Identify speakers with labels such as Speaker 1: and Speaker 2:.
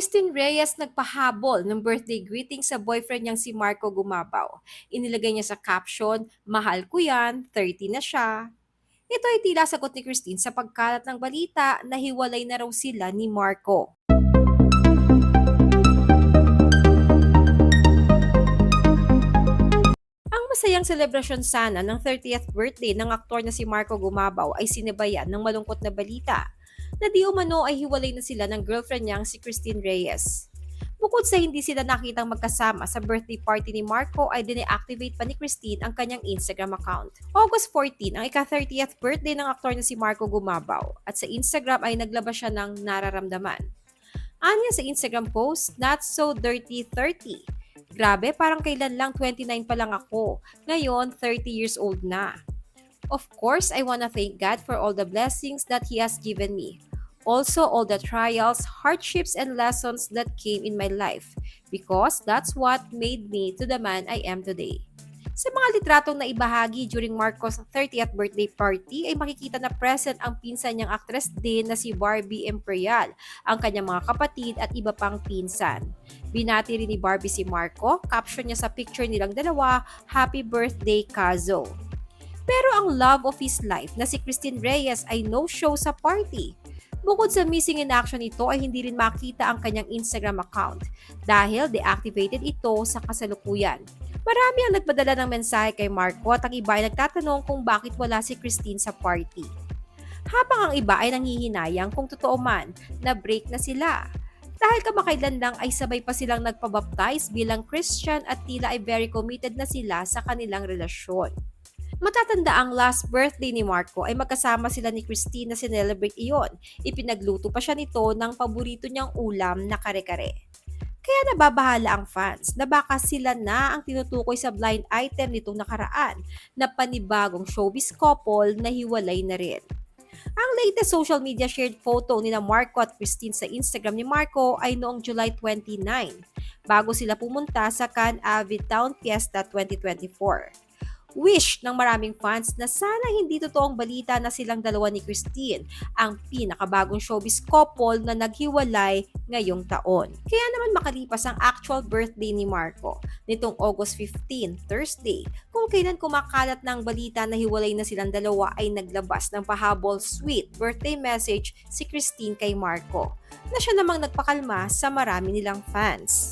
Speaker 1: Christine Reyes nagpahabol ng birthday greeting sa boyfriend niyang si Marco Gumabaw. Inilagay niya sa caption, Mahal ko yan, 30 na siya. Ito ay tila sagot ni Christine sa pagkalat ng balita na hiwalay na raw sila ni Marco. Ang masayang selebrasyon sana ng 30th birthday ng aktor na si Marco Gumabaw ay sinibayan ng malungkot na balita na di umano ay hiwalay na sila ng girlfriend niyang si Christine Reyes. Bukod sa hindi sila nakitang magkasama sa birthday party ni Marco ay dine-activate pa ni Christine ang kanyang Instagram account. August 14 ang ika-30th birthday ng aktor na si Marco Gumabaw at sa Instagram ay naglabas siya ng nararamdaman. Anya sa Instagram post, Not So Dirty 30. Grabe, parang kailan lang 29 pa lang ako. Ngayon, 30 years old na. Of course, I wanna thank God for all the blessings that He has given me. Also, all the trials, hardships, and lessons that came in my life because that's what made me to the man I am today. Sa mga litratong na ibahagi during Marcos 30th birthday party ay makikita na present ang pinsan niyang actress din na si Barbie Imperial, ang kanyang mga kapatid at iba pang pinsan. Binati rin ni Barbie si Marco, caption niya sa picture nilang dalawa, Happy Birthday Kazo. Pero ang love of his life na si Christine Reyes ay no-show sa party. Bukod sa missing in action ito ay hindi rin makita ang kanyang Instagram account dahil deactivated ito sa kasalukuyan. Marami ang nagpadala ng mensahe kay Marco at ang iba ay nagtatanong kung bakit wala si Christine sa party. Habang ang iba ay nanghihinayang kung totoo man na break na sila. Dahil kamakailan lang ay sabay pa silang nagpabaptize bilang Christian at tila ay very committed na sila sa kanilang relasyon. Matatanda ang last birthday ni Marco ay magkasama sila ni Christine na sinelebrate iyon. Ipinagluto pa siya nito ng paborito niyang ulam na kare-kare. Kaya nababahala ang fans na baka sila na ang tinutukoy sa blind item nitong nakaraan na panibagong showbiz couple na hiwalay na rin. Ang latest social media shared photo ni na Marco at Christine sa Instagram ni Marco ay noong July 29 bago sila pumunta sa Can Avid Town Fiesta 2024 wish ng maraming fans na sana hindi totoong balita na silang dalawa ni Christine, ang pinakabagong showbiz couple na naghiwalay ngayong taon. Kaya naman makalipas ang actual birthday ni Marco nitong August 15, Thursday, kung kailan kumakalat ng balita na hiwalay na silang dalawa ay naglabas ng pahabol sweet birthday message si Christine kay Marco na siya namang nagpakalma sa marami nilang fans.